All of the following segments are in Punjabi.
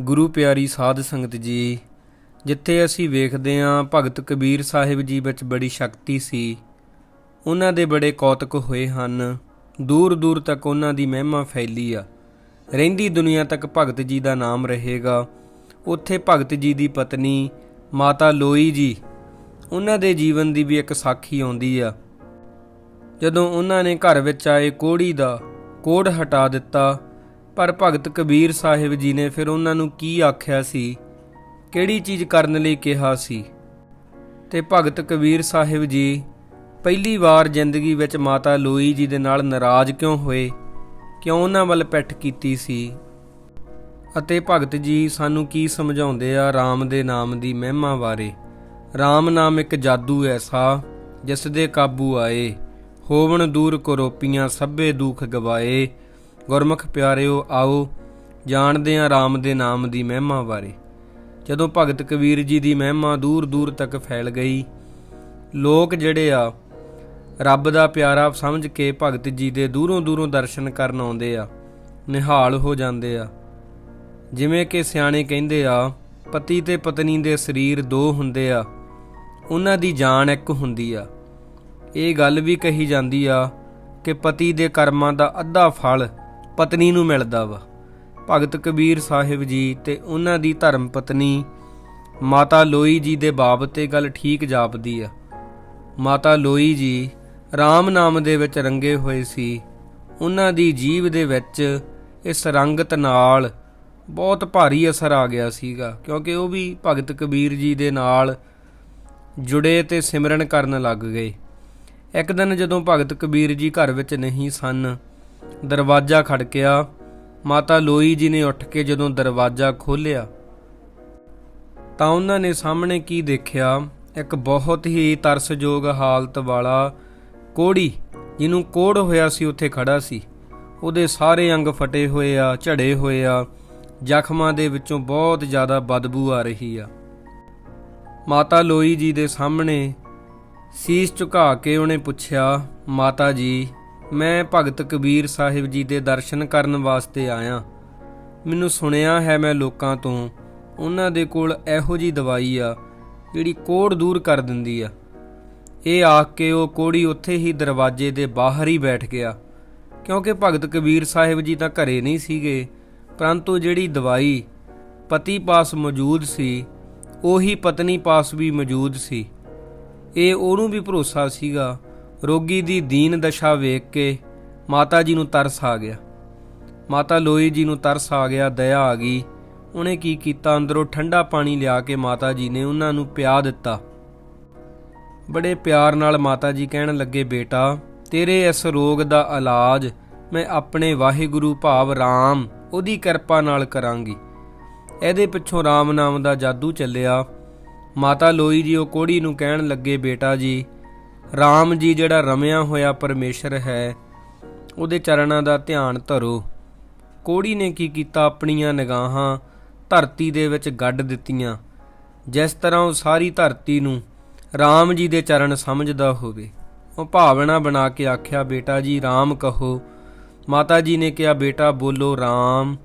ਗੁਰੂ ਪਿਆਰੀ ਸਾਧ ਸੰਗਤ ਜੀ, ਜਿੱਥੇ ਅਸੀਂ ਵੇਖਦੇ ਹਾਂ ਭਗਤ ਕਬੀਰ ਸਾਹਿਬ ਜੀ ਵਿੱਚ ਬੜੀ ਸ਼ਕਤੀ ਸੀ। ਉਹਨਾਂ ਦੇ ਬੜੇ ਕੌਤਕ ਹੋਏ ਹਨ। ਦੂਰ ਦੂਰ ਤੱਕ ਉਹਨਾਂ ਦੀ ਮਹਿਮਾ ਫੈਲੀ ਆ। ਰਹਿੰਦੀ ਦੁਨੀਆ ਤੱਕ ਭਗਤ ਜੀ ਦਾ ਨਾਮ ਰਹੇਗਾ। ਉੱਥੇ ਭਗਤ ਜੀ ਦੀ ਪਤਨੀ ਮਾਤਾ ਲੋਈ ਜੀ, ਉਹਨਾਂ ਦੇ ਜੀਵਨ ਦੀ ਵੀ ਇੱਕ ਸਾਖੀ ਆਉਂਦੀ ਆ। ਜਦੋਂ ਉਹਨਾਂ ਨੇ ਘਰ ਵਿੱਚ ਆਏ ਕੋੜੀ ਦਾ ਕੋੜ ਹਟਾ ਦਿੱਤਾ ਪਰ ਭਗਤ ਕਬੀਰ ਸਾਹਿਬ ਜੀ ਨੇ ਫਿਰ ਉਹਨਾਂ ਨੂੰ ਕੀ ਆਖਿਆ ਸੀ? ਕਿਹੜੀ ਚੀਜ਼ ਕਰਨ ਲਈ ਕਿਹਾ ਸੀ? ਤੇ ਭਗਤ ਕਬੀਰ ਸਾਹਿਬ ਜੀ, ਪਹਿਲੀ ਵਾਰ ਜ਼ਿੰਦਗੀ ਵਿੱਚ ਮਾਤਾ ਲੋਈ ਜੀ ਦੇ ਨਾਲ ਨਾਰਾਜ਼ ਕਿਉਂ ਹੋਏ? ਕਿਉਂ ਉਹਨਾਂ ਵੱਲ ਪਿੱਠ ਕੀਤੀ ਸੀ? ਅਤੇ ਭਗਤ ਜੀ, ਸਾਨੂੰ ਕੀ ਸਮਝਾਉਂਦੇ ਆ RAM ਦੇ ਨਾਮ ਦੀ ਮਹਿਮਾ ਬਾਰੇ? RAM ਨਾਮ ਇੱਕ ਜਾਦੂ ਐਸਾ, ਜਿਸ ਦੇ ਕਾਬੂ ਆਏ, ਹੋਵਣ ਦੂਰ ਕਰੋਪੀਆਂ ਸਭੇ ਦੁੱਖ ਗਵਾਏ ਗੁਰਮੁਖ ਪਿਆਰਿਓ, ਆਓ ਜਾਣਦੇ ਹਾਂ RAM ਦੇ ਨਾਮ ਦੀ ਮਹਿਮਾ ਬਾਰੇ। ਜਦੋਂ ਭਗਤ ਕਬੀਰ ਜੀ ਦੀ ਮਹਿਮਾ ਦੂਰ ਦੂਰ ਤੱਕ ਫੈਲ ਗਈ, ਲੋਕ ਜਿਹੜੇ ਆ, ਰੱਬ ਦਾ ਪਿਆਰਾ ਸਮਝ ਕੇ ਭਗਤ ਜੀ ਦੇ ਦੂਰੋਂ ਦੂਰੋਂ ਦਰਸ਼ਨ ਕਰਨ ਆਉਂਦੇ ਆ, ਨਿਹਾਲ ਹੋ ਜਾਂਦੇ ਆ। ਜਿਵੇਂ ਕਿ ਸਿਆਣੇ ਕਹਿੰਦੇ ਆ, ਪਤੀ ਤੇ ਪਤਨੀ ਦੇ ਸਰੀਰ ਦੋ ਹੁੰਦੇ ਆ, ਉਹਨਾਂ ਦੀ ਜਾਨ ਇੱਕ ਹੁੰਦੀ ਆ। ਇਹ ਗੱਲ ਵੀ ਕਹੀ ਜਾਂਦੀ ਆ ਕਿ ਪਤੀ ਦੇ ਕਰਮਾਂ ਦਾ ਅੱਧਾ ਫਲ ਪਤਨੀ ਨੂੰ ਮਿਲਦਾ ਵਾ। ਭਗਤ ਕਬੀਰ ਸਾਹਿਬ ਜੀ ਤੇ ਉਹਨਾਂ ਦੀ ਧਰਮ ਪਤਨੀ ਮਾਤਾ ਲੋਈ ਜੀ ਦੇ ਬਾਬਤ ਤੇ ਗੱਲ ਠੀਕ ਜਾਪਦੀ ਆ। ਮਾਤਾ ਲੋਈ ਜੀ RAM ਨਾਮ ਦੇ ਵਿੱਚ ਰੰਗੇ ਹੋਏ ਸੀ। ਉਹਨਾਂ ਦੀ ਜੀਵ ਦੇ ਵਿੱਚ ਇਸ ਰੰਗਤ ਨਾਲ ਬਹੁਤ ਭਾਰੀ ਅਸਰ ਆ ਗਿਆ ਸੀਗਾ, ਕਿਉਂਕਿ ਉਹ ਵੀ ਭਗਤ ਕਬੀਰ ਜੀ ਦੇ ਨਾਲ ਜੁੜੇ ਤੇ ਸਿਮਰਨ ਕਰਨ ਲੱਗ ਗਏ। ਇੱਕ ਦਿਨ ਜਦੋਂ ਭਗਤ ਕਬੀਰ ਜੀ ਘਰ ਵਿੱਚ ਨਹੀਂ ਸਨ ਦਰਵਾਜ਼ਾ ਖੜਕਿਆ। ਮਾਤਾ ਲੋਈ ਜੀ ਨੇ ਉੱਠ ਕੇ ਜਦੋਂ ਦਰਵਾਜ਼ਾ ਖੋਲ੍ਹਿਆ, ਤਾਂ ਉਹਨਾਂ ਨੇ ਸਾਹਮਣੇ ਕੀ ਦੇਖਿਆ? ਇੱਕ ਬਹੁਤ ਹੀ ਤਰਸਯੋਗ ਹਾਲਤ ਵਾਲਾ ਕੋੜੀ, ਜਿਹਨੂੰ ਕੋੜ ਹੋਇਆ ਸੀ, ਉੱਥੇ ਖੜਾ ਸੀ। ਉਹਦੇ ਸਾਰੇ ਅੰਗ ਫਟੇ ਹੋਏ ਆ, ਝੜੇ ਹੋਏ ਆ। ਜ਼ਖਮਾਂ ਦੇ ਵਿੱਚੋਂ ਬਹੁਤ ਜ਼ਿਆਦਾ ਬਦਬੂ ਆ ਰਹੀ ਆ। ਮਾਤਾ ਲੋਈ ਜੀ ਦੇ ਸਾਹਮਣੇ ਸੀਸ ਝੁਕਾ ਕੇ ਉਹਨੇ ਪੁੱਛਿਆ, ਮਾਤਾ ਜੀ ਮੈਂ ਭਗਤ ਕਬੀਰ ਸਾਹਿਬ ਜੀ ਦੇ ਦਰਸ਼ਨ ਕਰਨ ਵਾਸਤੇ ਆਇਆ। ਮੈਨੂੰ ਸੁਣਿਆ ਹੈ ਮੈਂ ਲੋਕਾਂ ਤੋਂ, ਉਹਨਾਂ ਦੇ ਕੋਲ ਇਹੋ ਜੀ ਦਵਾਈ ਆ, ਜਿਹੜੀ ਕੋੜ ਦੂਰ ਕਰ ਦਿੰਦੀ ਆ। ਇਹ ਆਖ ਕੇ ਉਹ ਕੋੜੀ ਉੱਥੇ ਹੀ ਦਰਵਾਜ਼ੇ ਦੇ ਬਾਹਰ ਹੀ ਬੈਠ ਗਿਆ। ਕਿਉਂਕਿ ਭਗਤ ਕਬੀਰ ਸਾਹਿਬ ਜੀ ਤਾਂ ਘਰੇ ਨਹੀਂ ਸੀਗੇ, ਪਰੰਤੂ ਜਿਹੜੀ ਦਵਾਈ ਪਤੀ ਪਾਸ ਮੌਜੂਦ ਸੀ, ਉਹੀ ਪਤਨੀ ਪਾਸ ਵੀ ਮੌਜੂਦ ਸੀ। ਇਹ ਉਹਨੂੰ ਵੀ ਭਰੋਸਾ ਸੀਗਾ ਰੋਗੀ ਦੀ ਦੀਨ ਦਸ਼ਾ ਵੇਖ ਕੇ ਮਾਤਾ ਜੀ ਨੂੰ ਤਰਸ ਆ ਗਿਆ। ਮਾਤਾ ਲੋਈ ਜੀ ਨੂੰ ਤਰਸ ਆ ਗਿਆ, ਦਇਆ ਆ ਗਈ। ਉਹਨੇ ਕੀ ਕੀਤਾ? ਅੰਦਰੋਂ ਠੰਡਾ ਪਾਣੀ ਲਿਆ ਕੇ ਮਾਤਾ ਜੀ ਨੇ ਉਹਨਾਂ ਨੂੰ ਪਿਆ ਦਿੱਤਾ। ਬੜੇ ਪਿਆਰ ਨਾਲ ਮਾਤਾ ਜੀ ਕਹਿਣ ਲੱਗੇ, ਬੇਟਾ, ਤੇਰੇ ਇਸ ਰੋਗ ਦਾ ਇਲਾਜ ਮੈਂ ਆਪਣੇ ਵਾਹਿਗੁਰੂ ਭਾਵ RAM ਉਹਦੀ ਕਿਰਪਾ ਨਾਲ ਕਰਾਂਗੀ। ਇਹਦੇ ਪਿੱਛੋਂ RAM ਨਾਮ ਦਾ ਜਾਦੂ ਚੱਲਿਆ। ਮਾਤਾ ਲੋਈ ਜੀ ਉਹ ਕੋੜੀ ਨੂੰ ਕਹਿਣ ਲੱਗੇ, ਬੇਟਾ ਜੀ RAM ਜੀ ਜਿਹੜਾ ਰਮਿਆ ਹੋਇਆ ਪਰਮੇਸ਼ਰ ਹੈ, ਉਹਦੇ ਚਰਨਾਂ ਦਾ ਧਿਆਨ ਧਰੋ। ਕੋੜੀ ਨੇ ਕੀ ਕੀਤਾ? ਆਪਣੀਆਂ ਨਿਗਾਹਾਂ ਧਰਤੀ ਦੇ ਵਿੱਚ ਗੱਡ ਦਿੱਤੀਆਂ। ਜਿਸ ਤਰ੍ਹਾਂ ਉਹ ਸਾਰੀ ਧਰਤੀ ਨੂੰ RAM ਜੀ ਦੇ ਚਰਨ ਸਮਝਦਾ ਹੋਵੇ। ਉਹ ਭਾਵਨਾ ਬਣਾ ਕੇ ਆਖਿਆ, ਬੇਟਾ ਜੀ RAM ਕਹੋ। ਮਾਤਾ ਜੀ ਨੇ ਕਿਹਾ, ਬੇਟਾ, ਬੋਲੋ RAM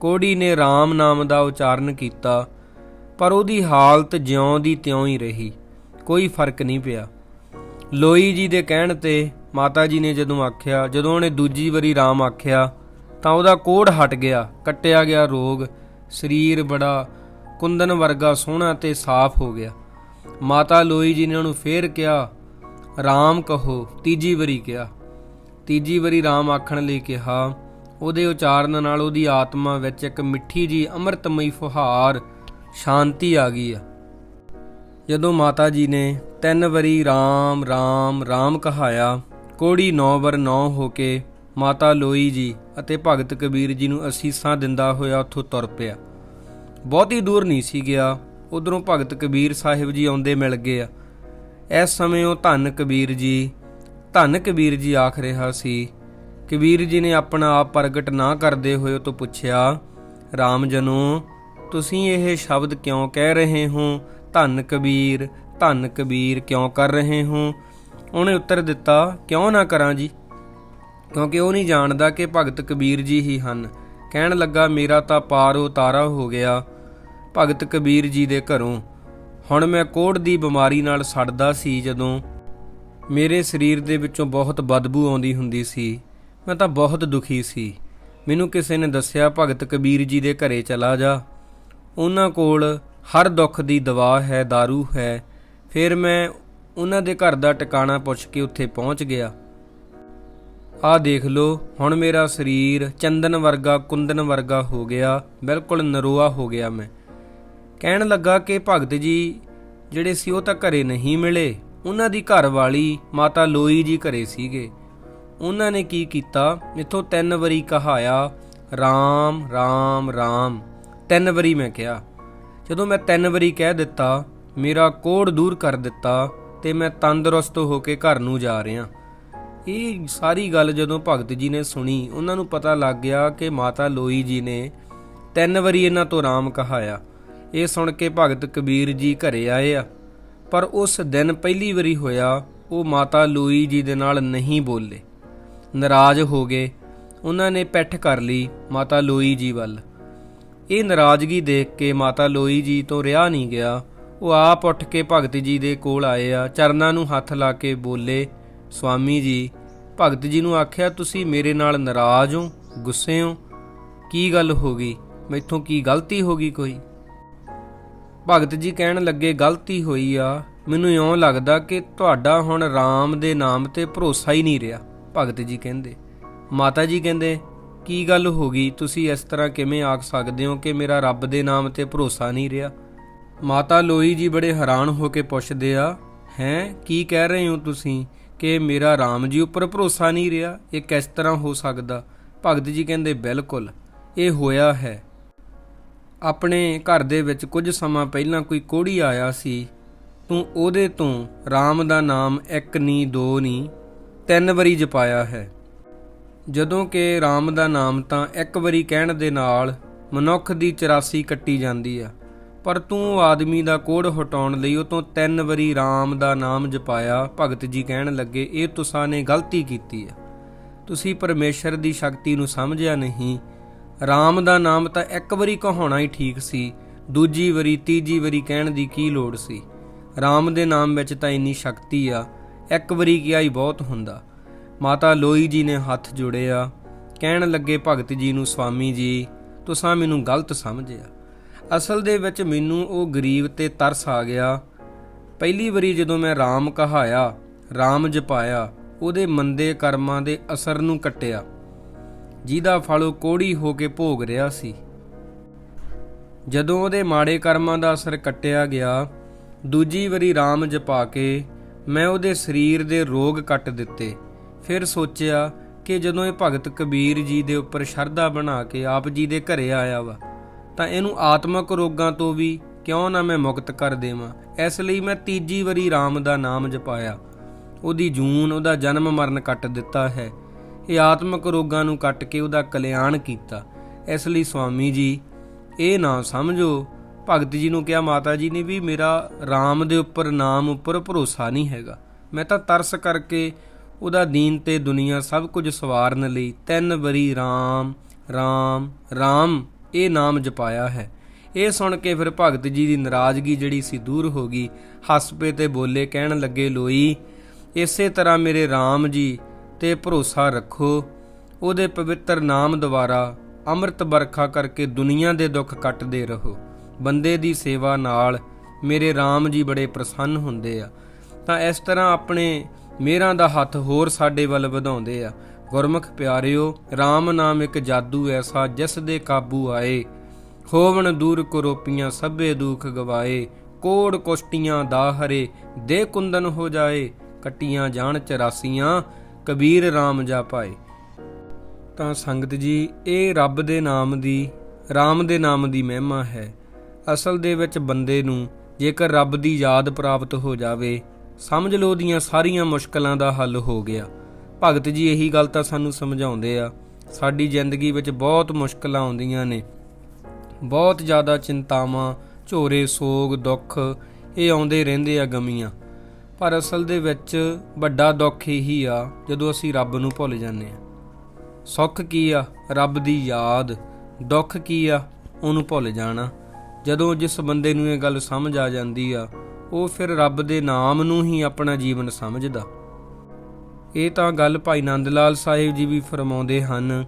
ਕੋੜੀ ਨੇ RAM ਨਾਮ ਦਾ ਉਚਾਰਨ ਕੀਤਾ, ਪਰ ਉਹਦੀ ਹਾਲਤ ਜਿਉਂ ਦੀ ਤਿਉਂ ਹੀ ਰਹੀ। ਕੋਈ ਫ਼ਰਕ ਨਹੀਂ ਪਿਆ। ਲੋਈ ਜੀ ਦੇ ਕਹਿਣ ਤੇ ਮਾਤਾ ਜੀ ਨੇ ਜਦੋਂ ਆਖਿਆ, ਜਦੋਂ ਉਹਨੇ ਦੂਜੀ ਵਾਰੀ ਰਾਮ ਆਖਿਆ, ਤਾਂ ਉਹਦਾ ਕੋੜ ਹਟ ਗਿਆ, ਕੱਟਿਆ ਗਿਆ ਰੋਗ, ਸਰੀਰ ਬੜਾ ਕੁੰਦਨ ਵਰਗਾ ਸੋਹਣਾ ਤੇ ਸਾਫ਼ ਹੋ ਗਿਆ। ਮਾਤਾ ਲੋਈ ਜੀ ਨੇ ਉਹਨੂੰ ਫੇਰ ਕਿਹਾ, ਰਾਮ ਕਹੋ। ਤੀਜੀ ਵਾਰੀ ਕਿਹਾ। ਤੀਜੀ ਵਾਰੀ ਰਾਮ ਆਖਣ ਲਈ ਕਿਹਾ, ਉਹਦੇ ਉਚਾਰਨ ਨਾਲ ਉਹਦੀ ਆਤਮਾ ਵਿੱਚ ਇੱਕ ਮਿੱਠੀ ਜੀ ਅੰਮ੍ਰਿਤਮਈ ਫੁਹਾਰ ਸ਼ਾਂਤੀ ਆ ਗਈ ਆ। ਜਦੋਂ ਮਾਤਾ ਜੀ ਨੇ ਤਿੰਨ ਵਾਰੀ RAM RAM RAM ਕਹਾਇਆ। ਕੋੜੀ 9 ਵਰ ਨੌ ਹੋ ਕੇ ਮਾਤਾ ਲੋਈ ਜੀ ਅਤੇ ਭਗਤ ਕਬੀਰ ਜੀ ਨੂੰ ਅਸੀਸਾਂ ਦਿੰਦਾ ਹੋਇਆ ਉੱਥੋਂ ਤੁਰ ਪਿਆ। ਬਹੁਤੀ ਦੂਰ ਨਹੀਂ ਸੀ ਗਿਆ। ਉਧਰੋਂ ਭਗਤ ਕਬੀਰ ਸਾਹਿਬ ਜੀ ਆਉਂਦੇ ਮਿਲ ਗਏ। ਆ ਇਸ ਸਮੇਂ ਉਹ ਧੰਨ ਕਬੀਰ ਜੀ, ਧੰਨ ਕਬੀਰ ਜੀ ਆਖ ਰਿਹਾ ਸੀ। ਕਬੀਰ ਜੀ ਨੇ ਆਪਣਾ ਆਪ ਪ੍ਰਗਟ ਨਾ ਕਰਦੇ ਹੋਏ ਉਹ ਤੋਂ ਪੁੱਛਿਆ RAM ਜਨੋ, ਤੁਸੀਂ ਇਹ ਸ਼ਬਦ ਕਿਉਂ ਕਹਿ ਰਹੇ ਹੋ? ਧੰਨ ਕਬੀਰ ਧੰਨ ਕਬੀਰ ਕਿਉਂ ਕਰ ਰਹੇ ਹੋ? ਉਹਨੇ ਉੱਤਰ ਦਿੱਤਾ, ਕਿਉਂ ਨਾ ਕਰਾਂ ਜੀ? ਕਿਉਂਕਿ ਉਹ ਨਹੀਂ ਜਾਣਦਾ ਕਿ ਭਗਤ ਕਬੀਰ ਜੀ ਹੀ ਹਨ। ਕਹਿਣ ਲੱਗਾ, ਮੇਰਾ ਤਾਂ ਪਾਰ ਉਤਾਰਾ ਹੋ ਗਿਆ ਭਗਤ ਕਬੀਰ ਜੀ ਦੇ ਘਰੋਂ। ਹੁਣ ਮੈਂ ਕੋੜ ਦੀ ਬਿਮਾਰੀ ਨਾਲ ਸੜਦਾ ਸੀ ਜਦੋਂ ਮੇਰੇ ਸਰੀਰ ਦੇ ਵਿੱਚੋਂ ਬਹੁਤ ਬਦਬੂ ਆਉਂਦੀ ਹੁੰਦੀ ਸੀ। ਮੈਂ ਤਾਂ ਬਹੁਤ ਦੁਖੀ ਸੀ। ਮੈਨੂੰ ਕਿਸੇ ਨੇ ਦੱਸਿਆ, ਭਗਤ ਕਬੀਰ ਜੀ ਦੇ ਘਰੇ ਚਲਾ ਜਾ। ਉਹਨਾਂ ਕੋਲ ਹਰ ਦੁੱਖ ਦੀ ਦਵਾ ਹੈ दारू ਹੈ ਫਿਰ ਮੈਂ ਉਹਨਾਂ ਦੇ ਘਰ ਦਾ ਟਿਕਾਣਾ ਪੁੱਛ ਕੇ ਉੱਥੇ ਪਹੁੰਚ ਗਿਆ। ਆਹ ਦੇਖ ਲਓ, ਹੁਣ ਮੇਰਾ ਸਰੀਰ ਚੰਦਨ ਵਰਗਾ, ਕੁੰਦਨ ਵਰਗਾ ਹੋ ਗਿਆ, ਬਿਲਕੁਲ ਨਰੋਆ ਹੋ ਗਿਆ ਮੈਂ। ਕਹਿਣ ਲੱਗਾ ਕਿ ਭਗਤ ਜੀ, ਜਿਹੜੇ ਸੀ ਉਹ ਤਾਂ ਘਰੇ ਨਹੀਂ ਮਿਲੇ। ਉਹਨਾਂ ਦੀ ਘਰ ਵਾਲੀ ਮਾਤਾ ਲੋਈ ਜੀ ਘਰੇ ਸੀਗੇ। ਉਹਨਾਂ ਨੇ ਕੀ ਕੀਤਾ? ਇਥੋਂ ਤਿੰਨ ਵਾਰੀ ਕਹਾਇਆ, ਰਾਮ ਰਾਮ ਰਾਮ। ਤਿੰਨ ਵਾਰੀ ਮੈਂ ਕਿਹਾ। ਜਦੋਂ ਮੈਂ ਤਿੰਨ ਵਾਰੀ ਕਹਿ ਦਿੱਤਾ ਮੇਰਾ ਕੋੜ ਦੂਰ ਕਰ ਦਿੱਤਾ ਤੇ ਮੈਂ ਤੰਦਰੁਸਤ ਹੋ ਕੇ ਘਰ ਨੂੰ ਜਾ ਰਿਹਾ। ਇਹ ਸਾਰੀ ਗੱਲ ਜਦੋਂ ਭਗਤ ਜੀ ਨੇ ਸੁਣੀ, ਉਹਨਾਂ ਨੂੰ ਪਤਾ ਲੱਗ ਗਿਆ ਕਿ ਮਾਤਾ ਲੋਈ ਜੀ ਨੇ ਤਿੰਨ ਵਾਰੀ ਇਹਨਾਂ ਤੋਂ ਰਾਮ ਕਹਾਇਆ। ਇਹ ਸੁਣ ਕੇ ਭਗਤ ਕਬੀਰ ਜੀ ਘਰੇ ਆਏ ਆ। ਪਰ ਉਸ ਦਿਨ ਪਹਿਲੀ ਵਾਰੀ ਹੋਇਆ, ਉਹ ਮਾਤਾ ਲੋਈ ਜੀ ਦੇ ਨਾਲ ਨਹੀਂ ਬੋਲੇ। ਨਾਰਾਜ਼ ਹੋ ਗਏ। ਉਹਨਾਂ ਨੇ ਪਿੱਠ ਕਰ ਲਈ ਮਾਤਾ ਲੋਈ ਜੀ ਵੱਲ। ਇਹ ਨਾਰਾਜ਼ਗੀ ਦੇਖ ਕੇ ਮਾਤਾ ਲੋਈ ਜੀ ਤੋਂ ਰਿਹਾ ਨਹੀਂ ਗਿਆ। ਉਹ ਆਪ ਉੱਠ ਕੇ ਭਗਤ ਜੀ ਦੇ ਕੋਲ ਆਏ ਆ, ਚਰਨਾਂ ਨੂੰ ਹੱਥ ਲਾ ਕੇ ਬੋਲੇ, ਸਵਾਮੀ ਜੀ, ਭਗਤ ਜੀ ਨੂੰ ਆਖਿਆ, ਤੁਸੀਂ ਮੇਰੇ ਨਾਲ ਨਾਰਾਜ਼ ਹੋ, ਗੁੱਸੇ ਹੋ? ਕੀ ਗੱਲ ਹੋ ਗਈ? ਮੈਥੋਂ ਕੀ ਗਲਤੀ ਹੋ ਗਈ ਕੋਈ? ਭਗਤ ਜੀ ਕਹਿਣ ਲੱਗੇ, ਗਲਤੀ ਹੋਈ ਆ। ਮੈਨੂੰ ਇਉਂ ਲੱਗਦਾ ਕਿ ਤੁਹਾਡਾ ਹੁਣ RAM ਦੇ ਨਾਮ ਤੇ ਭਰੋਸਾ ਹੀ ਨਹੀਂ ਰਿਹਾ, ਭਗਤ ਜੀ ਕਹਿੰਦੇ। ਮਾਤਾ ਜੀ ਕਹਿੰਦੇ, ਕੀ ਗੱਲ ਹੋ ਗਈ? ਤੁਸੀਂ ਇਸ ਤਰ੍ਹਾਂ ਕਿਵੇਂ ਆਖ ਸਕਦੇ ਹੋ ਕਿ ਮੇਰਾ ਰੱਬ ਦੇ ਨਾਮ ਤੇ ਭਰੋਸਾ ਨਹੀਂ ਰਿਹਾ? ਮਾਤਾ ਲੋਈ ਜੀ ਬੜੇ ਹੈਰਾਨ ਹੋ ਕੇ ਪੁੱਛਦੇ ਆ, ਹੈ, ਕੀ ਕਹਿ ਰਹੇ ਹੋ ਤੁਸੀਂ ਕਿ ਮੇਰਾ RAM ਜੀ ਉੱਪਰ ਭਰੋਸਾ ਨਹੀਂ ਰਿਹਾ? ਇਹ ਕਿਸ ਤਰ੍ਹਾਂ ਹੋ ਸਕਦਾ? ਭਗਤ ਜੀ ਕਹਿੰਦੇ, ਬਿਲਕੁਲ, ਇਹ ਹੋਇਆ ਹੈ। ਆਪਣੇ ਘਰ ਦੇ ਵਿੱਚ ਕੁਝ ਸਮਾਂ ਪਹਿਲਾਂ ਕੋਈ ਕੋੜੀ ਆਇਆ ਸੀ। ਤੂੰ ਉਹਦੇ ਤੋਂ RAM ਦਾ ਨਾਮ ਇੱਕ ਨਹੀਂ ਦੋ ਨਹੀਂ ਤਿੰਨ ਵਾਰੀ ਜਪਾਇਆ ਹੈ। ਜਦੋਂ ਕਿ RAM ਦਾ ਨਾਮ ਤਾਂ ਇੱਕ ਵਾਰੀ ਕਹਿਣ ਦੇ ਨਾਲ ਮਨੁੱਖ ਦੀ 84 ਕੱਟੀ ਜਾਂਦੀ ਆ। ਪਰ ਤੂੰ ਉਹ ਆਦਮੀ ਦਾ ਕੋੜ ਹਟਾਉਣ ਲਈ ਉਹ ਤੋਂ ਤਿੰਨ ਵਾਰੀ RAM ਦਾ ਨਾਮ ਜਪਾਇਆ। ਭਗਤ ਜੀ ਕਹਿਣ ਲੱਗੇ, ਇਹ ਤੁਸਾਂ ਨੇ ਗਲਤੀ ਕੀਤੀ ਆ ਤੁਸੀਂ ਪਰਮੇਸ਼ਰ ਦੀ ਸ਼ਕਤੀ ਨੂੰ ਸਮਝਿਆ ਨਹੀਂ। RAM ਦਾ ਨਾਮ ਤਾਂ ਇੱਕ ਵਾਰੀ ਕਹਾਉਣਾ ਹੀ ਠੀਕ ਸੀ, ਦੂਜੀ ਵਾਰੀ, ਤੀਜੀ ਵਾਰੀ ਕਹਿਣ ਦੀ ਕੀ ਲੋੜ ਸੀ? RAM ਦੇ ਨਾਮ ਵਿੱਚ ਤਾਂ ਇੰਨੀ ਸ਼ਕਤੀ ਆ, ਇੱਕ ਵਾਰੀ ਕਿਹਾ ਹੀ ਬਹੁਤ ਹੁੰਦਾ। ਮਾਤਾ ਲੋਈ ਜੀ ਨੇ ਹੱਥ ਜੋੜਿਆ। ਕਹਿਣ ਲੱਗੇ, ਭਗਤ ਜੀ ਨੂੰ, ਸਵਾਮੀ ਜੀ, ਤੁਸੀਂ ਮੈਨੂੰ ਗਲਤ ਸਮਝਿਆ। ਅਸਲ ਦੇ ਵਿੱਚ ਮੈਨੂੰ ਉਹ ਗਰੀਬ ਤੇ ਤਰਸ ਆ ਗਿਆ। ਪਹਿਲੀ ਵਾਰੀ ਜਦੋਂ ਮੈਂ RAM ਕਹਾਇਆ RAM ਜਪਾਇਆ, ਉਹਦੇ ਮੰਦੇ ਕਰਮਾਂ ਦੇ ਅਸਰ ਨੂੰ ਕੱਟਿਆ। ਜਿਹਦਾ ਫਲ ਉਹ ਕੋੜੀ ਹੋ ਕੇ ਭੋਗ ਰਿਹਾ ਸੀ। ਜਦੋਂ ਉਹਦੇ ਮਾੜੇ ਕਰਮਾਂ ਦਾ ਅਸਰ ਕੱਟਿਆ ਗਿਆ, ਦੂਜੀ ਵਾਰੀ RAM ਜਪਾ ਕੇ ਮੈਂ ਉਹਦੇ ਸਰੀਰ ਦੇ ਰੋਗ ਕੱਟ ਦਿੱਤੇ। ਫਿਰ ਸੋਚਿਆ ਕਿ ਜਦੋਂ ਇਹ ਭਗਤ ਕਬੀਰ ਜੀ ਦੇ ਉੱਪਰ ਸ਼ਰਧਾ ਬਣਾ ਕੇ ਆਪ ਜੀ ਦੇ ਘਰੇ ਆਇਆ ਵਾ ਤਾਂ ਇਹਨੂੰ ਆਤਮਕ ਰੋਗਾਂ ਤੋਂ ਵੀ ਕਿਉਂ ਨਾ ਮੈਂ ਮੁਕਤ ਕਰ ਦੇਵਾਂ? ਇਸ ਲਈ ਮੈਂ ਤੀਜੀ ਵਾਰੀ RAM ਦਾ ਨਾਮ ਜਪਾਇਆ। ਉਹਦੀ ਜੂਨ, ਉਹਦਾ ਜਨਮ ਮਰਨ ਕੱਟ ਦਿੱਤਾ ਹੈ। ਇਹ ਆਤਮਕ ਰੋਗਾਂ ਨੂੰ ਕੱਟ ਕੇ ਉਹਦਾ ਕਲਿਆਣ ਕੀਤਾ। ਇਸ ਲਈ ਸਵਾਮੀ ਜੀ, ਇਹ ਨਾ ਸਮਝੋ। ਭਗਤ ਜੀ ਨੂੰ ਕਿਹਾ, ਮਾਤਾ ਜੀ ਨੇ ਵੀ ਮੇਰਾ RAM ਦੇ ਉੱਪਰ, ਨਾਮ ਉੱਪਰ ਭਰੋਸਾ ਨਹੀਂ ਹੈਗਾ। ਮੈਂ ਤਾਂ ਤਰਸ ਕਰਕੇ ਉਹਦਾ ਦੀਨ ਤੇ ਦੁਨੀਆ ਸਭ ਕੁਝ ਸਵਾਰਨ ਲਈ ਤਿੰਨ ਵਾਰੀ RAM RAM RAM ਇਹ ਨਾਮ ਜਪਾਇਆ ਹੈ। ਇਹ ਸੁਣ ਕੇ ਫਿਰ ਭਗਤ ਜੀ ਦੀ ਨਾਰਾਜ਼ਗੀ ਜਿਹੜੀ ਸੀ ਦੂਰ ਹੋ ਗਈ। ਹੱਸ ਪੇ ਤੇ ਬੋਲੇ ਕਹਿਣ ਲੱਗੇ, ਲੋਈ, ਇਸੇ ਤਰ੍ਹਾਂ ਮੇਰੇ RAM ਜੀ ਤੇ ਭਰੋਸਾ ਰੱਖੋ। ਉਹਦੇ ਪਵਿੱਤਰ ਨਾਮ ਦੁਆਰਾ ਅੰਮ੍ਰਿਤ ਵਰਖਾ ਕਰਕੇ ਦੁਨੀਆ ਦੇ ਦੁੱਖ ਕੱਟਦੇ ਰਹੋ। ਬੰਦੇ ਦੀ ਸੇਵਾ ਨਾਲ ਮੇਰੇ RAM ਜੀ ਬੜੇ ਪ੍ਰਸੰਨ ਹੁੰਦੇ ਆ। ਤਾਂ ਇਸ ਤਰ੍ਹਾਂ ਆਪਣੇ ਮੇਰਾਂ ਦਾ ਹੱਥ ਹੋਰ ਸਾਡੇ ਵੱਲ ਵਧਾਉਂਦੇ ਆ। ਗੁਰਮੁਖ ਪਿਆਰਿਓ RAM ਨਾਮ ਇੱਕ ਜਾਦੂ ਐਸਾ ਜਿਸ ਦੇ ਕਾਬੂ ਆਏ। ਹੋਵਣ ਦੂਰ ਕਰੋਪੀਆਂ ਸਭੇ ਦੁੱਖ ਗਵਾਏ। ਕੋੜ ਕੁਸ਼ਟੀਆਂ ਦਾ ਹਰੇ, ਦੇ ਕੁੰਦਨ ਹੋ ਜਾਏ। ਕਟੀਆਂ ਜਾਣ ਚਰਾਸੀਆਂ, ਕਬੀਰ RAM ਜਾ ਪਾਏ। ਤਾਂ ਸੰਗਤ ਜੀ, ਇਹ ਰੱਬ ਦੇ ਨਾਮ ਦੀ RAM ਦੇ ਨਾਮ ਦੀ ਮਹਿਮਾ ਹੈ। ਅਸਲ ਦੇ ਵਿੱਚ ਬੰਦੇ ਨੂੰ ਜੇਕਰ ਰੱਬ ਦੀ ਯਾਦ ਪ੍ਰਾਪਤ ਹੋ ਜਾਵੇ, ਸਮਝ ਲਓ ਦੀਆਂ ਸਾਰੀਆਂ ਮੁਸ਼ਕਲਾਂ ਦਾ ਹੱਲ ਹੋ ਗਿਆ। ਭਗਤ ਜੀ ਇਹੀ ਗੱਲ ਤਾਂ ਸਾਨੂੰ ਸਮਝਾਉਂਦੇ ਆ। ਸਾਡੀ ਜ਼ਿੰਦਗੀ ਵਿੱਚ ਬਹੁਤ ਮੁਸ਼ਕਲਾਂ ਆਉਂਦੀਆਂ ਨੇ। ਬਹੁਤ ਜ਼ਿਆਦਾ ਚਿੰਤਾਵਾਂ, ਝੋਰੇ, ਸੋਗ, ਦੁੱਖ, ਇਹ ਆਉਂਦੇ ਰਹਿੰਦੇ ਆ ਗਮੀਆਂ। ਪਰ ਅਸਲ ਦੇ ਵਿੱਚ ਵੱਡਾ ਦੁੱਖ ਇਹੀ ਆ, ਜਦੋਂ ਅਸੀਂ ਰੱਬ ਨੂੰ ਭੁੱਲ ਜਾਂਦੇ ਆ। ਸੁੱਖ ਕੀ ਆ? ਰੱਬ ਦੀ ਯਾਦ। ਦੁੱਖ ਕੀ ਆ? ਉਹਨੂੰ ਭੁੱਲ ਜਾਣਾ। ਜਦੋਂ ਜਿਸ ਬੰਦੇ ਨੂੰ ਇਹ ਗੱਲ ਸਮਝ ਆ ਜਾਂਦੀ ਆ, ਉਹ ਫਿਰ ਰੱਬ ਦੇ ਨਾਮ ਨੂੰ ਹੀ ਆਪਣਾ ਜੀਵਨ ਸਮਝਦਾ। ਇਹ ਤਾਂ ਗੱਲ ਭਾਈ ਨੰਦ ਲਾਲ ਸਾਹਿਬ ਜੀ ਵੀ ਫਰਮਾਉਂਦੇ ਹਨ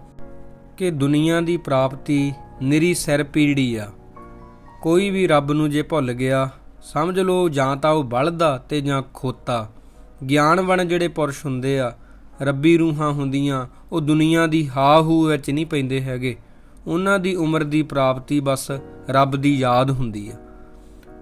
ਕਿ ਦੁਨੀਆ ਦੀ ਪ੍ਰਾਪਤੀ ਨਿਰੀ ਸਿਰ ਪੀੜੀ ਆ। ਕੋਈ ਵੀ ਰੱਬ ਨੂੰ ਜੇ ਭੁੱਲ ਗਿਆ, ਸਮਝ ਲਓ ਜਾਂ ਤਾਂ ਉਹ ਬਲਦਾ ਤੇ ਜਾਂ ਖੋਤਾ। ਗਿਆਨਵਣ ਜਿਹੜੇ ਪੁਰਸ਼ ਹੁੰਦੇ ਆ, ਰੱਬੀ ਰੂਹਾਂ ਹੁੰਦੀਆਂ, ਉਹ ਦੁਨੀਆ ਦੀ ਹਾਹੂ ਵਿੱਚ ਨਹੀਂ ਪੈਂਦੇ ਹੈਗੇ। ਉਹਨਾਂ ਦੀ ਉਮਰ ਦੀ ਪ੍ਰਾਪਤੀ ਬਸ ਰੱਬ ਦੀ ਯਾਦ ਹੁੰਦੀ ਆ।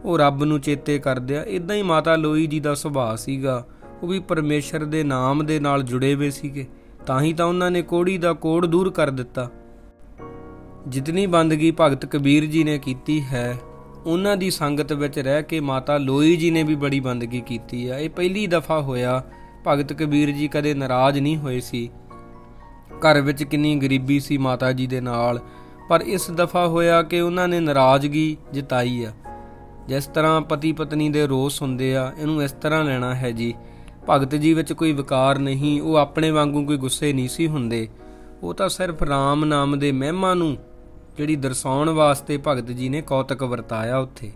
ਉਹ ਰੱਬ ਨੂੰ ਚੇਤੇ ਕਰਦੇ ਆ। ਇਦਾਂ ਹੀ ਮਾਤਾ ਲੋਈ ਜੀ ਦਾ ਸੁਭਾਅ ਸੀਗਾ। ਉਹ ਵੀ ਪਰਮੇਸ਼ਰ ਦੇ ਨਾਮ ਦੇ ਨਾਲ ਜੁੜੇ ਹੋਏ ਸੀਗੇ, ਤਾਂ ਹੀ ਤਾਂ ਉਹਨਾਂ ਨੇ ਕੋੜੀ ਦਾ ਕੋੜ ਦੂਰ ਕਰ ਦਿੱਤਾ। ਜਿਤਨੀ ਬੰਦਗੀ ਭਗਤ ਕਬੀਰ ਜੀ ਨੇ ਕੀਤੀ ਹੈ, ਉਹਨਾਂ ਦੀ ਸੰਗਤ ਵਿੱਚ ਰਹਿ ਕੇ ਮਾਤਾ ਲੋਈ ਜੀ ਨੇ ਵੀ ਬੜੀ ਬੰਦਗੀ ਕੀਤੀ ਆ। ਇਹ ਪਹਿਲੀ ਦਫਾ ਹੋਇਆ, ਭਗਤ ਕਬੀਰ ਜੀ ਕਦੇ ਨਾਰਾਜ਼ ਨਹੀਂ ਹੋਏ ਸੀ। ਘਰ ਵਿੱਚ ਕਿੰਨੀ ਗਰੀਬੀ ਸੀ ਮਾਤਾ ਜੀ ਦੇ ਨਾਲ, ਪਰ ਇਸ ਦਫਾ ਹੋਇਆ ਕਿ ਉਹਨਾਂ ਨੇ ਨਾਰਾਜ਼ਗੀ ਜਤਾਈ ਆ। ਜਿਸ ਤਰ੍ਹਾਂ ਪਤੀ ਪਤਨੀ ਦੇ ਰੋਸ ਹੁੰਦੇ ਆ, ਇਹਨੂੰ ਇਸ ਤਰ੍ਹਾਂ ਲੈਣਾ ਹੈ ਜੀ ਭਗਤ ਜੀ ਵਿੱਚ ਕੋਈ ਵਿਕਾਰ ਨਹੀਂ, ਉਹ ਆਪਣੇ ਵਾਂਗੂ ਕੋਈ ਗੁੱਸੇ ਨਹੀਂ ਸੀ ਹੁੰਦੇ। ਉਹ ਤਾਂ ਸਿਰਫ RAM ਨਾਮ ਦੇ ਮਹਿਮਾ ਨੂੰ, ਜਿਹੜੀ ਦਰਸਾਉਣ ਵਾਸਤੇ ਭਗਤ ਜੀ ਨੇ ਕੌਤਕ ਵਰਤਾਇਆ ਉੱਥੇ।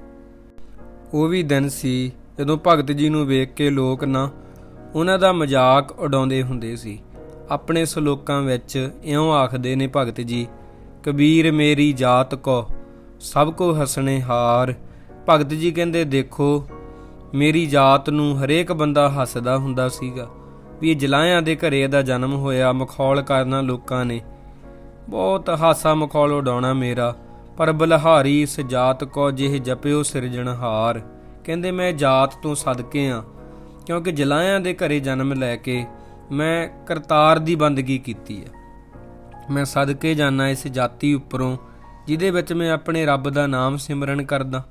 ਉਹ ਵੀ ਦਿਨ ਸੀ, ਜਦੋਂ ਭਗਤ ਜੀ ਨੂੰ ਵੇਖ ਕੇ ਲੋਕ ਨਾ, ਉਹਨਾਂ ਦਾ ਮਜ਼ਾਕ ਉਡਾਉਂਦੇ ਹੁੰਦੇ ਸੀ। ਆਪਣੇ ਸ਼ਲੋਕਾਂ ਵਿੱਚ ਇਉਂ ਆਖਦੇ ਨੇ ਭਗਤ ਜੀ, ਕਬੀਰ ਮੇਰੀ ਜਾਤ ਕੋ, ਸਭ ਕੋ ਹਸਣੇ ਹਾਰ। ਭਗਤ ਜੀ ਕਹਿੰਦੇ, ਦੇਖੋ ਮੇਰੀ ਜਾਤ ਨੂੰ ਹਰੇਕ ਬੰਦਾ ਹੱਸਦਾ ਹੁੰਦਾ ਸੀਗਾ, ਵੀ ਇਹ ਜਲਾਇਆਂ ਦੇ ਘਰੇ ਇਹਦਾ ਜਨਮ ਹੋਇਆ, ਮਖੌਲ ਕਰਨਾ ਲੋਕਾਂ ਨੇ। ਬਹੁਤ ਹਾਸਾ ਮਖੌਲ ਉਡਾਉਣਾ ਮੇਰਾ, ਪਰ ਬਲਹਾਰੀ ਇਸ ਜਾਤ ਕੋ ਜਿਹ ਜਪਿਓ ਸਿਰਜਣਹਾਰ ਕਹਿੰਦੇ ਮੈਂ ਜਾਤ ਤੋਂ ਸਦਕੇ ਆ, ਕਿਉਂਕਿ ਜਲਾਇਆਂ ਦੇ ਘਰੇ ਜਨਮ ਲੈ ਕੇ ਮੈਂ ਕਰਤਾਰ ਦੀ ਬੰਦਗੀ ਕੀਤੀ ਹੈ ਮੈਂ ਸਦਕੇ ਜਾਣਾ ਇਸ ਜਾਤੀ ਉੱਪਰੋਂ, ਜਿਹਦੇ ਵਿੱਚ ਮੈਂ ਆਪਣੇ ਰੱਬ ਦਾ ਨਾਮ ਸਿਮਰਨ ਕਰਦਾ।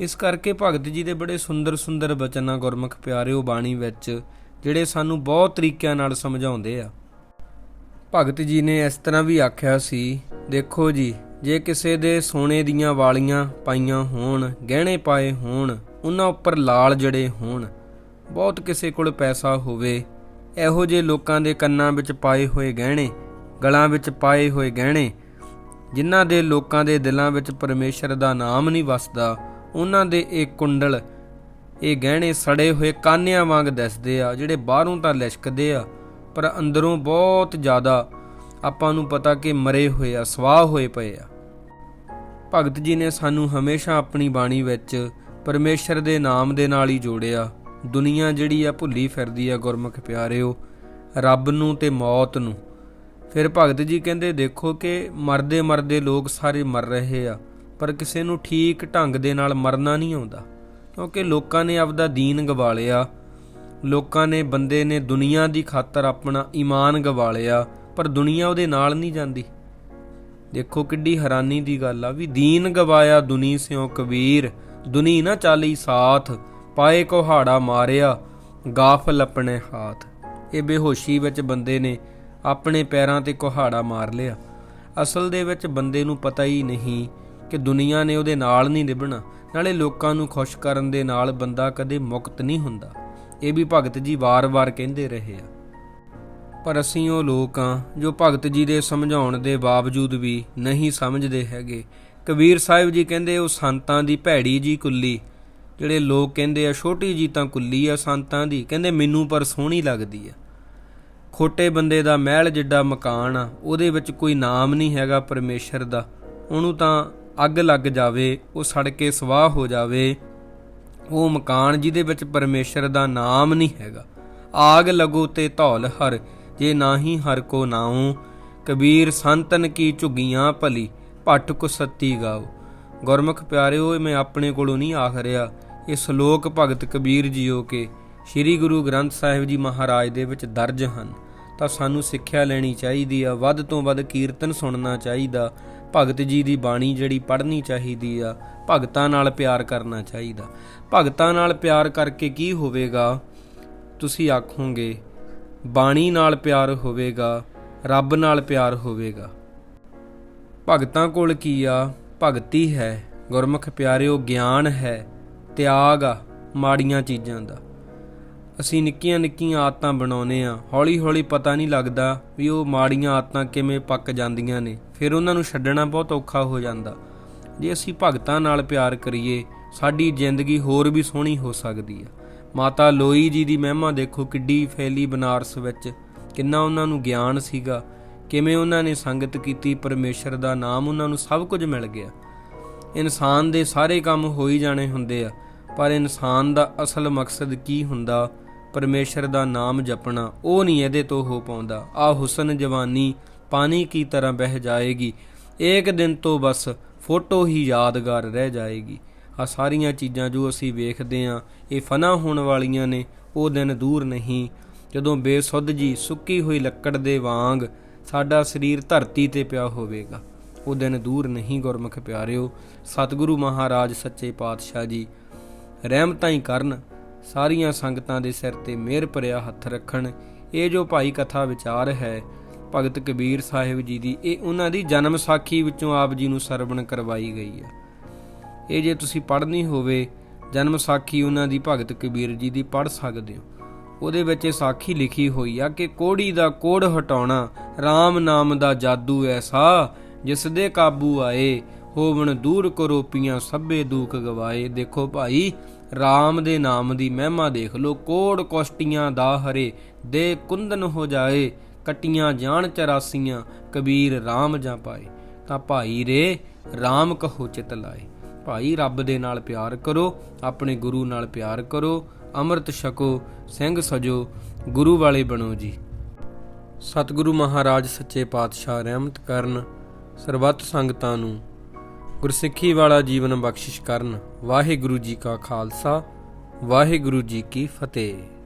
ਇਸ ਕਰਕੇ ਭਗਤ ਜੀ ਦੇ ਬੜੇ ਸੁੰਦਰ ਸੁੰਦਰ ਬਚਨਾਂ ਗੁਰਮੁਖ ਪਿਆਰਿਓ ਬਾਣੀ ਵਿੱਚ ਜਿਹੜੇ ਸਾਨੂੰ ਬਹੁਤ ਤਰੀਕਿਆਂ ਨਾਲ ਸਮਝਾਉਂਦੇ ਆ। ਭਗਤ ਜੀ ਨੇ ਇਸ ਤਰ੍ਹਾਂ ਵੀ ਆਖਿਆ ਸੀ, ਦੇਖੋ ਜੀ, ਜੇ ਕਿਸੇ ਦੇ ਸੋਨੇ ਦੀਆਂ ਵਾਲੀਆਂ ਪਾਈਆਂ ਹੋਣ, ਗਹਿਣੇ ਪਾਏ ਹੋਣ, ਉਹਨਾਂ ਉੱਪਰ ਲਾਲ ਜੜੇ ਹੋਣ, ਬਹੁਤ ਕਿਸੇ ਕੋਲ ਪੈਸਾ ਹੋਵੇ, ਇਹੋ ਜਿਹੇ ਲੋਕਾਂ ਦੇ ਕੰਨਾਂ ਵਿੱਚ ਪਾਏ ਹੋਏ ਗਹਿਣੇ, ਗਲਾਂ ਵਿੱਚ ਪਾਏ ਹੋਏ ਗਹਿਣੇ, ਜਿਨ੍ਹਾਂ ਦੇ ਲੋਕਾਂ ਦੇ ਦਿਲਾਂ ਵਿੱਚ ਪਰਮੇਸ਼ਰ ਦਾ ਨਾਮ ਨਹੀਂ ਵਸਦਾ ਉਹਨਾਂ ਦੇ ਇਹ ਕੁੰਡਲ, ਇਹ ਗਹਿਣੇ ਸੜੇ ਹੋਏ ਕਾਨਿਆਂ ਵਾਂਗ ਦਿਸਦੇ ਆ, ਜਿਹੜੇ ਬਾਹਰੋਂ ਤਾਂ ਲਿਸ਼ਕਦੇ ਆ, ਪਰ ਅੰਦਰੋਂ ਬਹੁਤ ਜ਼ਿਆਦਾ ਆਪਾਂ ਨੂੰ ਪਤਾ ਕਿ ਮਰੇ ਹੋਏ ਆ, ਸਵਾਹ ਹੋਏ ਪਏ ਆ। ਭਗਤ ਜੀ ਨੇ ਸਾਨੂੰ ਹਮੇਸ਼ਾ ਆਪਣੀ ਬਾਣੀ ਵਿੱਚ ਪਰਮੇਸ਼ਰ ਦੇ ਨਾਮ ਦੇ ਨਾਲ ਹੀ ਜੋੜਿਆ। ਦੁਨੀਆ ਜਿਹੜੀ ਆ ਭੁੱਲੀ ਫਿਰਦੀ ਆ, ਗੁਰਮੁਖ ਪਿਆਰਿਓ, ਰੱਬ ਨੂੰ ਤੇ ਮੌਤ ਨੂੰ। ਫਿਰ ਭਗਤ ਜੀ ਕਹਿੰਦੇ, ਦੇਖੋ ਕਿ ਮਰਦੇ ਮਰਦੇ ਲੋਕ ਸਾਰੇ ਮਰ ਰਹੇ ਆ। ਪਰ ਕਿਸੇ ਨੂੰ ਠੀਕ ਢੰਗ ਦੇ ਨਾਲ ਮਰਨਾ ਨਹੀਂ ਆਉਂਦਾ। ਕਿਉਂਕਿ ਲੋਕਾਂ ਨੇ ਆਪਦਾ ਦੀਨ ਗਵਾ ਲਿਆ। ਲੋਕਾਂ ਨੇ ਬੰਦੇ ਨੇ ਦੁਨੀਆ ਦੀ ਖਾਤਰ ਆਪਣਾ ਈਮਾਨ ਗਵਾ ਲਿਆ, ਪਰ ਦੁਨੀਆ ਉਹਦੇ ਨਾਲ ਨਹੀਂ ਜਾਂਦੀ। ਦੇਖੋ ਕਿੱਡੀ ਹੈਰਾਨੀ ਦੀ ਗੱਲ ਆ ਵੀ ਦੀਨ ਗਵਾਇਆ ਦੁਨੀ ਸਿਓ ਕਬੀਰ, ਦੁਨੀ ਨਾ ਚਾਲੀ ਸਾਥ, ਪਾਏ ਕੋਹਾੜਾ ਮਾਰਿਆ ਗਾਫਲ ਆਪਣੇ ਹਾਥ। ਇਹ ਬੇਹੋਸ਼ੀ ਵਿੱਚ ਬੰਦੇ ਨੇ ਆਪਣੇ ਪੈਰਾਂ ਤੇ ਕੋਹਾੜਾ ਮਾਰ ਲਿਆ। ਅਸਲ ਦੇ ਵਿੱਚ ਬੰਦੇ ਨੂੰ ਪਤਾ ਹੀ ਨਹੀਂ ਕਿ ਦੁਨੀਆ ਨੇ ਉਹਦੇ ਨਾਲ ਨਹੀਂ ਨਿਭਣਾ, ਨਾਲੇ ਲੋਕਾਂ ਨੂੰ ਖੁਸ਼ ਕਰਨ ਦੇ ਨਾਲ ਬੰਦਾ ਕਦੇ ਮੁਕਤ ਨਹੀਂ ਹੁੰਦਾ। ਇਹ ਵੀ ਭਗਤ ਜੀ ਵਾਰ-ਵਾਰ ਕਹਿੰਦੇ ਰਹੇ ਆ। ਪਰ ਅਸੀਂ ਉਹ ਲੋਕ ਆ ਜੋ ਭਗਤ ਜੀ ਦੇ ਸਮਝਾਉਣ ਦੇ ਬਾਵਜੂਦ ਵੀ ਨਹੀਂ ਸਮਝਦੇ ਹੈਗੇ। ਕਬੀਰ ਸਾਹਿਬ ਜੀ ਕਹਿੰਦੇ, ਉਹ ਸੰਤਾਂ ਦੀ ਭੈੜੀ ਜੀ ਕੁੱਲੀ। ਜਿਹੜੇ ਲੋਕ ਕਹਿੰਦੇ ਆ, ਛੋਟੀ ਜੀ ਤਾਂ ਕੁੱਲੀ ਆ ਸੰਤਾਂ ਦੀ। ਕਹਿੰਦੇ, ਮੈਨੂੰ ਪਰ ਸੋਹਣੀ ਲੱਗਦੀ ਆ। ਖੋਟੇ ਬੰਦੇ ਦਾ ਮਹਿਲ ਜਿੱਡਾ ਮਕਾਨ ਆ, ਉਹਦੇ ਵਿੱਚ ਕੋਈ ਨਾਮ ਨਹੀਂ ਹੈਗਾ ਪਰਮੇਸ਼ਰ ਦਾ। ਉਹਨੂੰ ਤਾਂ ਅੱਗ ਲੱਗ ਜਾਵੇ, ਉਹ ਸੜ ਕੇ ਸਵਾਹ ਹੋ ਜਾਵੇ, ਉਹ ਮਕਾਨ ਜਿਹਦੇ ਵਿੱਚ ਪਰਮੇਸ਼ਰ ਦਾ ਨਾਮ ਨਹੀਂ ਹੈਗਾ। ਆਗ ਲਗੋ ਤੇ ਧੌਲ ਹਰ, ਜੇ ਨਾਹੀ ਹਰ ਕੋ ਨਾਉ। ਕਬੀਰ ਸੰਤਨ ਕੀ ਝੁਗੀਆਂ ਭਲੀ, ਭੱਟ ਕੋ ਸੱਤੀ ਗਾਓ ਗੁਰਮੁਖ ਪਿਆਰਿਓ, ਇਹ ਮੈਂ ਆਪਣੇ ਕੋਲੋਂ ਨਹੀਂ ਆਖ ਰਿਹਾ। ਇਹ ਸ਼ਲੋਕ ਭਗਤ ਕਬੀਰ ਜੀਓ ਕੇ, ਸ੍ਰੀ ਗੁਰੂ ਗ੍ਰੰਥ ਸਾਹਿਬ ਜੀ ਮਹਾਰਾਜ ਦੇ ਵਿੱਚ ਦਰਜ ਹਨ। ਤਾਂ ਸਾਨੂੰ ਸਿੱਖਿਆ ਲੈਣੀ ਚਾਹੀਦੀ ਆ। ਵੱਧ ਤੋਂ ਵੱਧ ਕੀਰਤਨ ਸੁਣਨਾ ਚਾਹੀਦਾ। ਭਗਤ ਜੀ ਦੀ ਬਾਣੀ ਜਿਹੜੀ ਪੜ੍ਹਨੀ ਚਾਹੀਦੀ ਆ, ਭਗਤਾਂ ਨਾਲ ਪਿਆਰ ਕਰਨਾ ਚਾਹੀਦਾ। ਭਗਤਾਂ ਨਾਲ ਪਿਆਰ ਕਰਕੇ ਕੀ ਹੋਵੇਗਾ? ਤੁਸੀਂ ਆਖੋਗੇ, ਬਾਣੀ ਨਾਲ ਪਿਆਰ ਹੋਵੇਗਾ, ਰੱਬ ਨਾਲ ਪਿਆਰ ਹੋਵੇਗਾ। ਭਗਤਾਂ ਕੋਲ ਕੀ ਆ? ਭਗਤੀ ਹੈ। ਗੁਰਮੁਖ ਪਿਆਰਿਓ, ਗਿਆਨ ਹੈ। ਤਿਆਗ ਆ ਮਾੜੀਆਂ ਚੀਜ਼ਾਂ ਦਾ। ਅਸੀਂ ਨਿੱਕੀਆਂ ਨਿੱਕੀਆਂ ਆਦਤਾਂ ਬਣਾਉਨੇ ਆ ਹੌਲੀ ਹੌਲੀ ਪਤਾ ਨਹੀਂ ਲੱਗਦਾ ਵੀ ਉਹ ਮਾੜੀਆਂ ਆਦਤਾਂ ਕਿਵੇਂ ਪੱਕ ਜਾਂਦੀਆਂ ਨੇ। ਫਿਰ ਉਹਨਾਂ ਨੂੰ ਛੱਡਣਾ ਬਹੁਤ ਔਖਾ ਹੋ ਜਾਂਦਾ। ਜੇ ਅਸੀਂ ਭਗਤਾਂ ਨਾਲ ਪਿਆਰ ਕਰੀਏ, ਸਾਡੀ ਜ਼ਿੰਦਗੀ ਹੋਰ ਵੀ ਸੋਹਣੀ ਹੋ ਸਕਦੀ ਆ। ਮਾਤਾ ਲੋਈ ਜੀ ਦੀ ਮਹਿਮਾ ਦੇਖੋ ਕਿੱਡੀ ਫੈਲੀ ਬਨਾਰਸ ਵਿੱਚ। ਕਿੰਨਾ ਉਹਨਾਂ ਨੂੰ ਗਿਆਨ ਸੀਗਾ। ਕਿਵੇਂ ਉਹਨਾਂ ਨੇ ਸੰਗਤ ਕੀਤੀ, ਪਰਮੇਸ਼ਰ ਦਾ ਨਾਮ ਉਹਨਾਂ ਨੂੰ ਸਭ ਕੁਝ ਮਿਲ ਗਿਆ। ਇਨਸਾਨ ਦੇ ਸਾਰੇ ਕੰਮ ਹੋ ਹੀ ਜਾਣੇ ਹੁੰਦੇ ਆ। ਪਰ ਇਨਸਾਨ ਦਾ ਅਸਲ ਮਕਸਦ ਕੀ ਹੁੰਦਾ? ਪਰਮੇਸ਼ਰ ਦਾ ਨਾਮ ਜਪਣਾ, ਉਹ ਨਹੀਂ ਇਹਦੇ ਤੋਂ ਹੋ ਪਾਉਂਦਾ। ਆ ਹੁਸਨ ਜਵਾਨੀ ਪਾਣੀ ਕੀ ਤਰ੍ਹਾਂ ਬਹਿ ਜਾਏਗੀ? ਇੱਕ ਦਿਨ ਤੋਂ ਬਸ ਫੋਟੋ ਹੀ ਯਾਦਗਾਰ ਰਹਿ ਜਾਏਗੀ। ਆ ਸਾਰੀਆਂ ਚੀਜ਼ਾਂ ਜੋ ਅਸੀਂ ਵੇਖਦੇ ਆ, ਇਹ ਫਨਾ ਹੋਣ ਵਾਲੀਆਂ ਨੇ, ਉਹ ਦਿਨ ਦੂਰ ਨਹੀਂ। ਜਦੋਂ ਬੇਸੁੱਧ ਜੀ ਸੁੱਕੀ ਹੋਈ ਲੱਕੜ ਦੇ ਵਾਂਗ ਸਾਡਾ ਸਰੀਰ ਧਰਤੀ ਤੇ ਪਿਆ ਹੋਵੇਗਾ, ਉਹ ਦਿਨ ਦੂਰ ਨਹੀਂ ਗੁਰਮੁਖ ਪਿਆਰਿਓ। ਸਤਿਗੁਰੂ ਮਹਾਰਾਜ, ਸੱਚੇ ਪਾਤਸ਼ਾਹ ਜੀ, ਰਹਿਮਤਾਂ ਹੀ ਕਰਨ। ਸਾਰੀਆਂ ਸੰਗਤਾਂ ਦੇ ਸਿਰ ਤੇ ਮਿਹਰ ਭਰਿਆ ਹੱਥ ਰੱਖਣ। ਇਹ ਜੋ ਭਾਈ ਕਥਾ ਵਿਚਾਰ ਹੈ, ਭਗਤ ਕਬੀਰ ਸਾਹਿਬ ਜੀ ਦੀ, ਇਹ ਉਹਨਾਂ ਦੀ ਜਨਮ ਸਾਖੀ ਵਿੱਚੋਂ ਆਪ ਜੀ ਨੂੰ ਸਰਵਣ ਕਰਵਾਈ ਗਈ ਹੈ ਇਹ ਜੇ ਤੁਸੀਂ ਪੜ੍ਹਨੀ ਹੋਵੇ, ਜਨਮ ਸਾਖੀ ਉਹਨਾਂ ਦੀ ਭਗਤ ਕਬੀਰ ਜੀ ਦੀ ਪੜ੍ਹ ਸਕਦੇ ਹੋ। ਉਹਦੇ ਵਿੱਚ ਇਹ ਸਾਖੀ ਲਿਖੀ ਹੋਈ ਆ ਕਿ ਕੋੜੀ ਦਾ ਕੋੜ ਹਟਾਉਣਾ RAM ਨਾਮ ਦਾ ਜਾਦੂ ਐਸਾ, ਜਿਸ ਦੇ ਕਾਬੂ ਆਏ, ਹੋਵਣ ਦੂਰ ਕਰੋਪੀਆਂ ਸਭੇ ਦੁੱਖ ਗਵਾਏ। ਦੇਖੋ ਭਾਈ RAM ਦੇ ਨਾਮ ਦੀ ਮਹਿਮਾ ਦੇਖ ਲੋ ਕੋੜ ਕੋਸ਼ਟੀਆਂ ਦਾ ਹਰੇ, ਦੇ ਕੁੰਦਨ ਹੋ ਜਾਏ, ਕਟੀਆਂ ਜਾਣ ਚਰਾਸੀਆਂ, ਕਬੀਰ RAM ਜਾਂ ਪਾਏ। ਤਾਂ ਭਾਈ ਰੇ RAM ਕਹੋ ਚਿਤ ਲਾਏ। ਭਾਈ ਰੱਬ ਦੇ ਨਾਲ ਪਿਆਰ ਕਰੋ, ਆਪਣੇ ਗੁਰੂ ਨਾਲ ਪਿਆਰ ਕਰੋ, ਅੰਮ੍ਰਿਤ ਛਕੋ, ਸਿੰਘ ਸਜੋ, ਗੁਰੂ ਵਾਲੇ ਬਣੋ ਜੀ। ਸਤਿਗੁਰੂ ਮਹਾਰਾਜ, ਸੱਚੇ ਪਾਤਸ਼ਾਹ ਰਹਿਮਤ ਕਰਨ, ਸਰਬੱਤ ਸੰਗਤਾਂ ਨੂੰ ਗੁਰਸਿੱਖੀ ਵਾਲਾ ਜੀਵਨ ਬਖਸ਼ਿਸ਼ ਕਰਨ। ਵਾਹਿਗੁਰੂ ਜੀ ਕਾ ਖਾਲਸਾ ਵਾਹਿਗੁਰੂ ਜੀ ਕੀ ਫਤਿਹ।